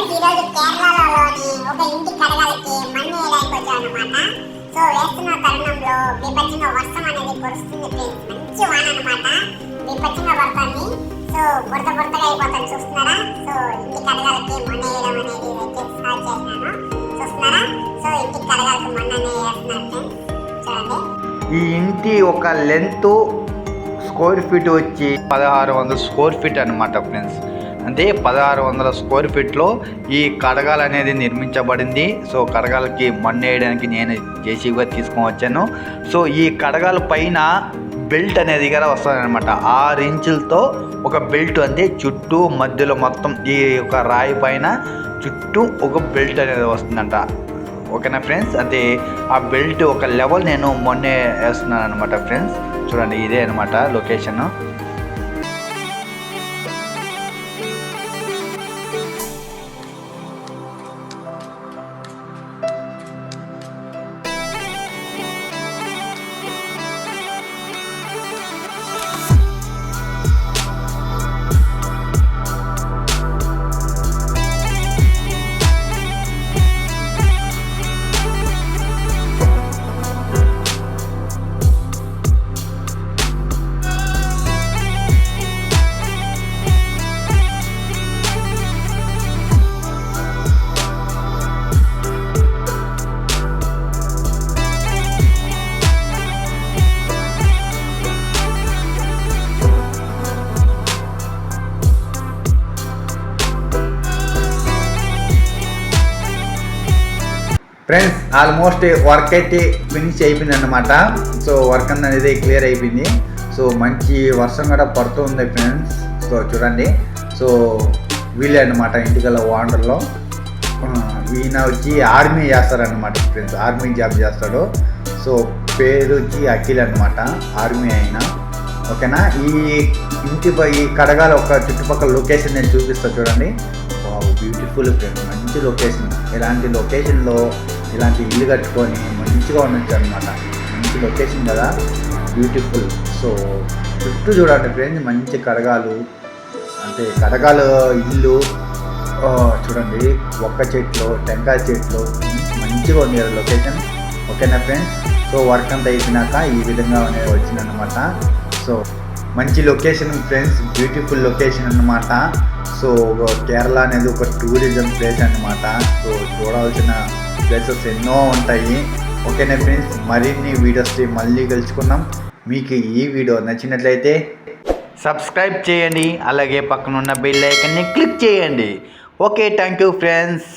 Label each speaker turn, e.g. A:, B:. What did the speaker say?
A: Friends ఈరోజు కేరళలోని ఒక ఇంటి కడగాలకి మన్ను వేయడానికి వచ్చామన్నమాట సో వేస్తున్న తరుణంలో విపత్తంగా వర్షం అనేది కురుస్తుంది ఫ్రెండ్స్. మంచి వాన అనమాట విపత్తంగా పడుతుంది. సో బుడత బుడతగా అయిపోతుంది చూస్తున్నారా? సో ఇంటి కడగాలకి మన్ను వేయడం అనేది స్టార్ట్ చేసినాను చూస్తున్నారా? సో ఇంటి కడగాలకి మన్ను అనేది వేస్తున్నాను ఫ్రెండ్స్. చూడండి.
B: ఈ ఇంటి ఒక లెంత్ స్క్వేర్ ఫీట్ వచ్చి పదహారు వందల స్క్వేర్ ఫీట్ అనమాట ఫ్రెండ్స్. అంటే పదహారు వందల స్క్వేర్ ఫీట్లో ఈ కడగాలు అనేది నిర్మించబడింది. సో కడగాలకి మన్ను వేయడానికి నేను జేసీగా తీసుకొని వచ్చాను. సో ఈ కడగాల పైన బెల్ట్ అనేది కూడా వస్తుందన్నమాట. ఆరు ఇంచులతో ఒక బెల్ట్ అంటే చుట్టూ మధ్యలో మొత్తం ఈ ఒక రాయి పైన చుట్టూ ఒక బెల్ట్ అనేది వస్తుందంట. ఓకేనా ఫ్రెండ్స్? అంటే ఆ బెల్ట్ ఒక లెవెల్ నేను మొన్నే వేస్తున్నాను అనమాట ఫ్రెండ్స్. చూడండి ఇదే అనమాట లొకేషన్. ఫ్రెండ్స్ ఆల్మోస్ట్ వర్క్ అయితే ఫినిష్ అయిపోయింది అనమాట సో వర్క్ అనేది క్లియర్ అయిపోయింది. సో మంచి వర్షం కూడా పడుతుంది ఫ్రెండ్స్ సో చూడండి. సో వీళ్ళే అనమాట ఇంటికల ఓనర్లో ఈయన వచ్చి ఆర్మీ చేస్తారనమాట ఫ్రెండ్స్ ఆర్మీ జాబ్ చేస్తాడు. సో పేరు వచ్చి అఖిల్ అనమాట ఆర్మీ అయినా ఓకేనా ఈ ఇంటి ఈ కడగాల ఒక చుట్టుపక్కల లొకేషన్ నేను చూపిస్తాను చూడండి. బ్యూటిఫుల్ ఫ్రెండ్స్ మంచి లొకేషన్ ఇలాంటి లొకేషన్లో ఇలాంటి ఇల్లు కట్టుకొని మంచిగా ఉండొచ్చు అనమాట మంచి లొకేషన్ కదా. బ్యూటిఫుల్ సో చుట్టూ చూడండి ఫ్రెండ్స్ మంచి కడగాలు అంటే కడగాలు ఇల్లు. చూడండి. ఒక్క చెట్లు టెంకాయ చెట్లు. మంచిగా ఉంది కదా లొకేషన్ ఓకేనా ఫ్రెండ్స్ సో వర్క్ అంతా అయిపోయినాక ఈ విధంగా అనేది వచ్చిందనమాట సో మంచి లొకేషన్ ఫ్రెండ్స్ బ్యూటిఫుల్ లొకేషన్ అన్నమాట. సో కేరళ అనేది ఒక టూరిజం ప్లేస్ అన్నమాట. సో చూడాల్సిన ప్లేసెస్ ఎన్నో ఉంటాయి. ఓకేనా ఫ్రెండ్స్ మరిన్ని వీడియోస్ మళ్ళీ కలుసుకుందాం. మీకు ఈ వీడియో నచ్చినట్లయితే సబ్స్క్రైబ్ చేయండి. అలాగే పక్కన ఉన్న బెల్ ఐకన్ని క్లిక్ చేయండి. Okay thank you friends